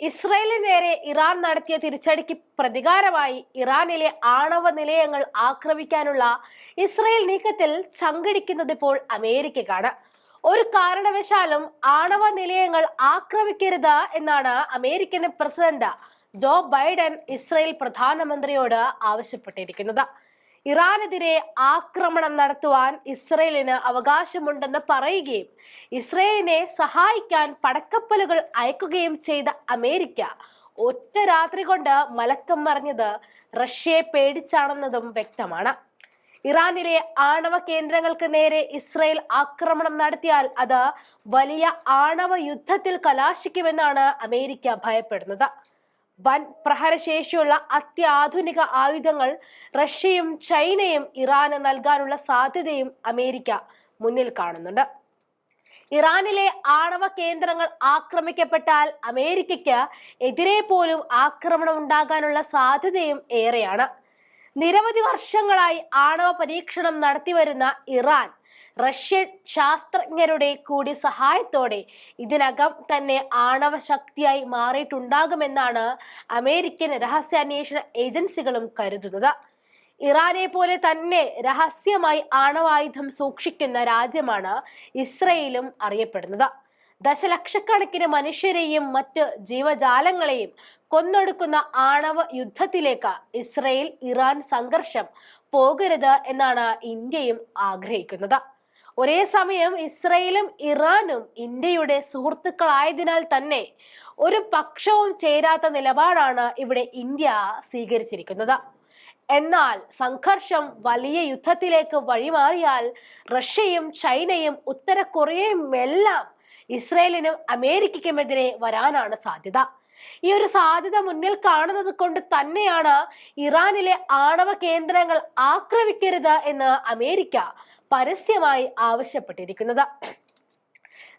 ഇസ്രയേലിന് നേരെ ഇറാൻ നടത്തിയ തിരിച്ചടിക്ക് പ്രതികാരമായി ഇറാനിലെ ആണവ നിലയങ്ങൾ ആക്രമിക്കാനുള്ള ഇസ്രയേൽ നീക്കത്തിൽ ചങ്കടിക്കുന്നത് ഇപ്പോൾ അമേരിക്കക്കാണ്. ഒരു കാരണവശാലും ആണവ നിലയങ്ങൾ ആക്രമിക്കരുത് എന്നാണ് American president Joe Biden Israel പ്രധാനമന്ത്രിയോട് ആവശ്യപ്പെട്ടിരിക്കുന്നത്. ഇറാനെതിരെ ആക്രമണം നടത്തുവാൻ ഇസ്രയേലിന് അവകാശമുണ്ടെന്ന് പറയുകയും ഇസ്രയേലിനെ സഹായിക്കാൻ പടക്കപ്പലുകൾ അയക്കുകയും ചെയ്ത അമേരിക്ക ഒറ്റ രാത്രി കൊണ്ട് മലക്കം മറിഞ്ഞത് റഷ്യയെ പേടിച്ചാണെന്നതും വ്യക്തമാണ്. ഇറാനിലെ ആണവ കേന്ദ്രങ്ങൾക്ക് നേരെ ഇസ്രയേൽ ആക്രമണം നടത്തിയാൽ അത് വലിയ ആണവ യുദ്ധത്തിൽ കലാശിക്കുമെന്നാണ് അമേരിക്ക ഭയപ്പെടുന്നത്. വൻ പ്രഹരശേഷിയുള്ള അത്യാധുനിക ആയുധങ്ങൾ റഷ്യയും ചൈനയും ഇറാന് നൽകാനുള്ള സാധ്യതയും അമേരിക്ക മുന്നിൽ കാണുന്നുണ്ട്. ഇറാനിലെ ആണവ കേന്ദ്രങ്ങൾ ആക്രമിക്കപ്പെട്ടാൽ അമേരിക്കയ്ക്ക് എതിരെ പോലും ആക്രമണം ഉണ്ടാകാനുള്ള സാധ്യതയും ഏറെയാണ്. നിരവധി വർഷങ്ങളായി ആണവ പരീക്ഷണം നടത്തിവരുന്ന ഇറാൻ റഷ്യൻ ശാസ്ത്രജ്ഞരുടെ കൂടി സഹായത്തോടെ ഇതിനകം തന്നെ ആണവ ശക്തിയായി മാറിയിട്ടുണ്ടാകുമെന്നാണ് അമേരിക്കൻ രഹസ്യാന്വേഷണ ഏജൻസികളും കരുതുന്നത്. ഇറാനെ പോലെ തന്നെ രഹസ്യമായി ആണവായുധം സൂക്ഷിക്കുന്ന രാജ്യമാണ് ഇസ്രയേലും അറിയപ്പെടുന്നത്. ദശലക്ഷക്കണക്കിന് മനുഷ്യരെയും മറ്റ് ജീവജാലങ്ങളെയും കൊന്നൊടുക്കുന്ന ആണവ യുദ്ധത്തിലേക്ക് ഇസ്രയേൽ ഇറാൻ സംഘർഷം പോകരുത് എന്നാണ് ഇന്ത്യയും ആഗ്രഹിക്കുന്നത്. ഒരേ സമയം ഇസ്രയേലും ഇറാനും ഇന്ത്യയുടെ സുഹൃത്തുക്കളായതിനാൽ തന്നെ ഒരു പക്ഷവും ചേരാത്ത നിലപാടാണ് ഇവിടെ ഇന്ത്യ സ്വീകരിച്ചിരിക്കുന്നത്. എന്നാൽ സംഘർഷം വലിയ യുദ്ധത്തിലേക്ക് വഴിമാറിയാൽ റഷ്യയും ചൈനയും ഉത്തര കൊറിയയും എല്ലാം ഇസ്രയേലിനും അമേരിക്കയ്ക്കുമെതിരെ വരാനാണ് സാധ്യത. ഈ ഒരു സാധ്യത മുന്നിൽ കാണുന്നത് കൊണ്ട് തന്നെയാണ് ഇറാനിലെ ആണവ കേന്ദ്രങ്ങൾ ആക്രമിക്കരുത് എന്ന് അമേരിക്ക പരസ്യമായി ആവശ്യപ്പെട്ടിരിക്കുന്നത്.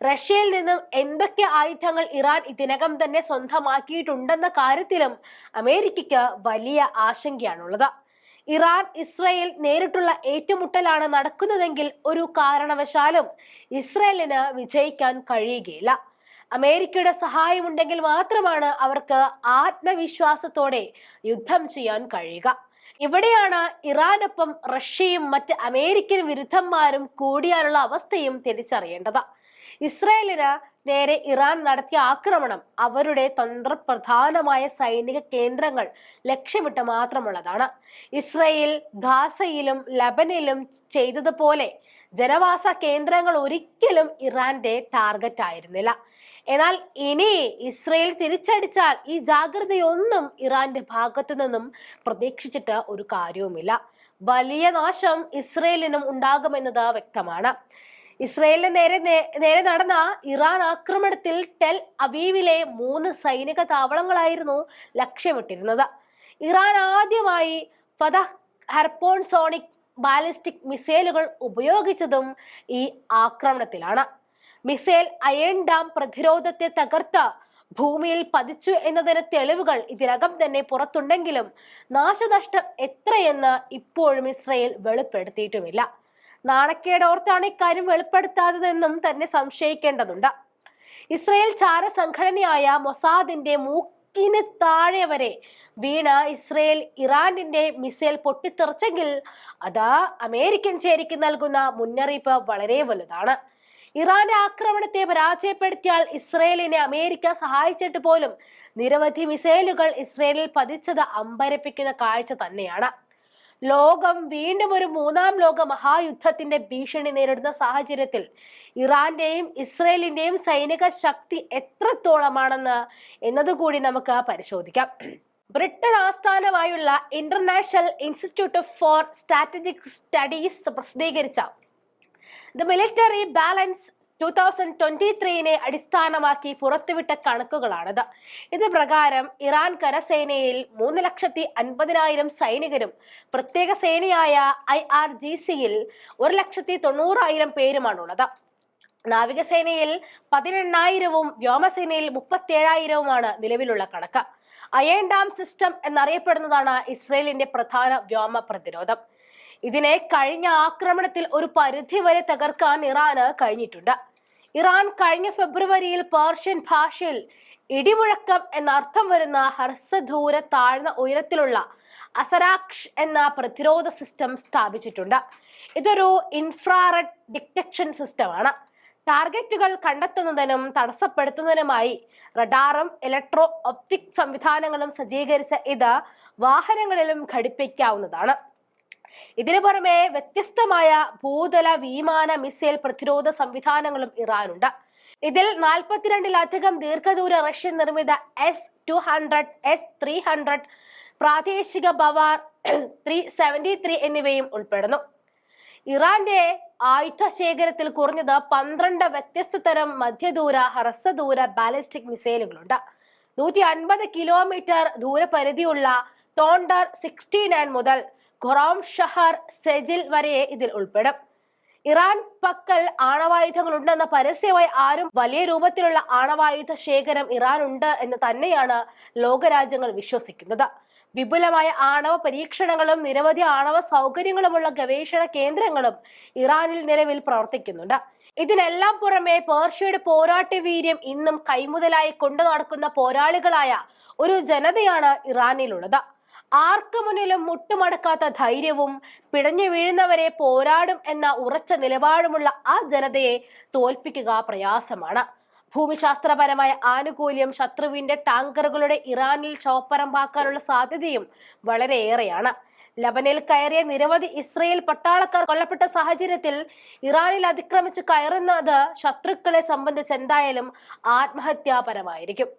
റഷ്യയിൽ നിന്നും എന്തൊക്കെ ആയുധങ്ങൾ ഇറാൻ ഇതിനകം തന്നെ സ്വന്തമാക്കിയിട്ടുണ്ടെന്ന കാര്യത്തിലും അമേരിക്കയ്ക്ക് വലിയ ആശങ്കയാണുള്ളത്. ഇറാൻ ഇസ്രയേൽ നേരിട്ടുള്ള ഏറ്റുമുട്ടലാണ് നടക്കുന്നതെങ്കിൽ ഒരു കാരണവശാലും ഇസ്രയേലിന് വിജയിക്കാൻ കഴിയുകയില്ല. അമേരിക്കയുടെ സഹായമുണ്ടെങ്കിൽ മാത്രമാണ് അവർക്ക് ആത്മവിശ്വാസത്തോടെ യുദ്ധം ചെയ്യാൻ കഴിയുക. ഇവിടെയാണ് ഇറാനൊപ്പം റഷ്യയും മറ്റ് അമേരിക്കൻ വിരുദ്ധന്മാരും കൂടിയാലുള്ള അവസ്ഥയും തിരിച്ചറിയേണ്ടത്. ഇസ്രായേലിന് നേരെ ഇറാൻ നടത്തിയ ആക്രമണം അവരുടെ തന്ത്രപ്രധാനമായ സൈനിക കേന്ദ്രങ്ങൾ ലക്ഷ്യമിട്ട് മാത്രമുള്ളതാണ്. ഇസ്രയേൽ ഗാസയിലും ലബനിലും ചെയ്തതുപോലെ ജനവാസ കേന്ദ്രങ്ങൾ ഒരിക്കലും ഇറാന്റെ ടാർഗറ്റ് ആയിരുന്നില്ല. എന്നാൽ ഇനി ഇസ്രയേൽ തിരിച്ചടിച്ചാൽ ഈ ജാഗ്രതയൊന്നും ഇറാന്റെ ഭാഗത്തു നിന്നും പ്രതീക്ഷിച്ചിട്ട് ഒരു കാര്യവുമില്ല. വലിയ നാശം ഇസ്രയേലിനും ഉണ്ടാകുമെന്നത് വ്യക്തമാണ്. ഇസ്രയേലിന് നേരെ നേരെ നടന്ന ഇറാൻ ആക്രമണത്തിൽ ടെൽ അവീവിലെ മൂന്ന് സൈനിക താവളങ്ങളായിരുന്നു ലക്ഷ്യമിട്ടിരുന്നത്. ഇറാൻ ആദ്യമായി ഫതഹ് ഹെർപോൺസോണിക് ബാലിസ്റ്റിക് മിസൈലുകൾ ഉപയോഗിച്ചതും ഈ ആക്രമണത്തിലാണ്. മിസൈൽ അയൺ ഡാം പ്രതിരോധത്തെ തകർത്ത് ഭൂമിയിൽ പതിച്ചു എന്നതിന് തെളിവുകൾ ഇതിനകം തന്നെ പുറത്തുണ്ടെങ്കിലും നാശനഷ്ടം എത്രയെന്ന് ഇപ്പോഴും ഇസ്രയേൽ വെളിപ്പെടുത്തിയിട്ടുമില്ല. നാണക്കേടോർത്താണ് ഇക്കാര്യം വെളിപ്പെടുത്താത്തതെന്നും തന്നെ സംശയിക്കേണ്ടതുണ്ട്. ഇസ്രയേൽ ചാര സംഘടനയായ മൊസാദിന്റെ മൂക്കിന് താഴെ വരെ വീണ ഇസ്രയേൽ ഇറാനിന്റെ മിസൈൽ പൊട്ടിത്തെറിച്ചെങ്കിൽ അത് അമേരിക്കൻ ചേരിക്ക് നൽകുന്ന മുന്നറിയിപ്പ് വളരെ വലുതാണ്. ഇറാന്റെ ആക്രമണത്തെ പരാജയപ്പെടുത്തിയാൽ ഇസ്രയേലിനെ അമേരിക്ക സഹായിച്ചിട്ട് പോലും നിരവധി മിസൈലുകൾ ഇസ്രയേലിൽ പതിച്ചത് അമ്പരപ്പിക്കുന്ന കാഴ്ച തന്നെയാണ്. ലോകം വീണ്ടും ഒരു മൂന്നാം ലോക മഹായുദ്ധത്തിന്റെ ഭീഷണി നേരിടുന്ന സാഹചര്യത്തിൽ ഇറാന്റെയും ഇസ്രയേലിന്റെയും സൈനിക ശക്തി എത്രത്തോളമാണെന്ന് എന്നതുകൂടി നമുക്ക് പരിശോധിക്കാം. ബ്രിട്ടൻ ആസ്ഥാനമായുള്ള International Institute for Strategic Studies പ്രസിദ്ധീകരിച്ച the military balance two thousand twenty ത്രീനെ അടിസ്ഥാനമാക്കി പുറത്തുവിട്ട കണക്കുകളാണിത്. ഇത് പ്രകാരം ഇറാൻ കരസേനയിൽ മൂന്ന് ലക്ഷത്തി അൻപതിനായിരം സൈനികരും പ്രത്യേക സേനയായ ഐ ആർ ജി സിയിൽ ഒരു ലക്ഷത്തി തൊണ്ണൂറായിരം പേരുമാണുള്ളത്. നാവികസേനയിൽ പതിനെണ്ണായിരവും വ്യോമസേനയിൽ മുപ്പത്തേഴായിരവുമാണ് നിലവിലുള്ള കണക്ക്. അയൺ ഡാം സിസ്റ്റം എന്നറിയപ്പെടുന്നതാണ് ഇസ്രയേലിന്റെ പ്രധാന വ്യോമ പ്രതിരോധം. ഇതിനെ കഴിഞ്ഞ ആക്രമണത്തിൽ ഒരു പരിധി വരെ തകർക്കാൻ ഇറാന് കഴിഞ്ഞിട്ടുണ്ട്. ഇറാൻ കഴിഞ്ഞ ഫെബ്രുവരിയിൽ പേർഷ്യൻ ഭാഷയിൽ ഇടിമുഴക്കം എന്നർത്ഥം വരുന്ന ഹർസദൂര താഴ്ന്ന ഉയരത്തിലുള്ള അസരാക്ഷ് എന്ന പ്രതിരോധ സിസ്റ്റം സ്ഥാപിച്ചിട്ടുണ്ട്. ഇതൊരു ഇൻഫ്രാറെഡ് ഡിറ്റക്ഷൻ സിസ്റ്റമാണ് ടാർഗറ്റുകൾ കണ്ടെത്തുന്നതിനും തടസ്സപ്പെടുത്തുന്നതിനുമായി റഡാറും ഇലക്ട്രോ ഒപ്റ്റിക് സംവിധാനങ്ങളും സജ്ജീകരിച്ച ഇത് വാഹനങ്ങളിലും ഘടിപ്പിക്കാവുന്നതാണ്. ഇതിനു പുറമെ വ്യത്യസ്തമായ ഭൂതല വിമാന മിസൈൽ പ്രതിരോധ സംവിധാനങ്ങളും ഇറാനുണ്ട്. ഇതിൽ നാൽപ്പത്തിരണ്ടിലധികം ദീർഘദൂര റഷ്യൻ നിർമ്മിത S two hundred S three hundred പ്രാദേശിക ബവാർ ത്രീ സെവന്റി ത്രീ എന്നിവയും ഉൾപ്പെടുന്നു. ഇറാന്റെ ആയുധ ശേഖരത്തിൽ കുറഞ്ഞത് പന്ത്രണ്ട് വ്യത്യസ്ത തരം മധ്യദൂര ഹ്രസ്വദൂര ബാലിസ്റ്റിക് മിസൈലുകളുണ്ട്. നൂറ്റി അൻപത് കിലോമീറ്റർ ദൂരപരിധിയുള്ള തോണ്ടർ സിക്സ്റ്റി നയൻ മുതൽ ഖൊറാം ഷഹർ സെജിൽ വരെ ഇതിൽ ഉൾപ്പെടും. ഇറാൻ പക്കൽ ആണവായുധങ്ങൾ ഉണ്ടെന്ന പരസ്യമായി ആരും വലിയ രൂപത്തിലുള്ള ആണവായുധ ശേഖരം ഇറാൻ ഉണ്ട് എന്ന് തന്നെയാണ് ലോകരാജ്യങ്ങൾ വിശ്വസിക്കുന്നത്. വിപുലമായ ആണവ പരീക്ഷണങ്ങളും നിരവധി ആണവ സൗകര്യങ്ങളുമുള്ള ഗവേഷണ കേന്ദ്രങ്ങളും ഇറാനിൽ നിലവിൽ പ്രവർത്തിക്കുന്നുണ്ട്. ഇതിനെല്ലാം പുറമെ പേർഷ്യയുടെ പോരാട്ട വീര്യം ഇന്നും കൈമുതലായി കൊണ്ടു നടക്കുന്ന പോരാളികളായ ഒരു ജനതയാണ് ഇറാനിലുള്ളത്. ആർക്കു മുന്നിലും മുട്ടുമടക്കാത്ത ധൈര്യവും പിടഞ്ഞു വീഴുന്നവരെ പോരാടും എന്ന ഉറച്ച നിലപാടുമുള്ള ആ ജനതയെ തോൽപ്പിക്കുക പ്രയാസമാണ്. ഭൂമിശാസ്ത്രപരമായ ആനുകൂല്യം ശത്രുവിന്റെ ടാങ്കറുകളുടെ ഇറാനിൽ ചോപ്പറമ്പാക്കാനുള്ള സാധ്യതയും വളരെയേറെയാണ്. ലബനിൽ കയറിയ നിരവധി ഇസ്രയേൽ പട്ടാളക്കാർ കൊല്ലപ്പെട്ട സാഹചര്യത്തിൽ ഇറാനിൽ അതിക്രമിച്ച് കയറുന്നത് ശത്രുക്കളെ സംബന്ധിച്ച് എന്തായാലും ആത്മഹത്യാപരമായിരിക്കും.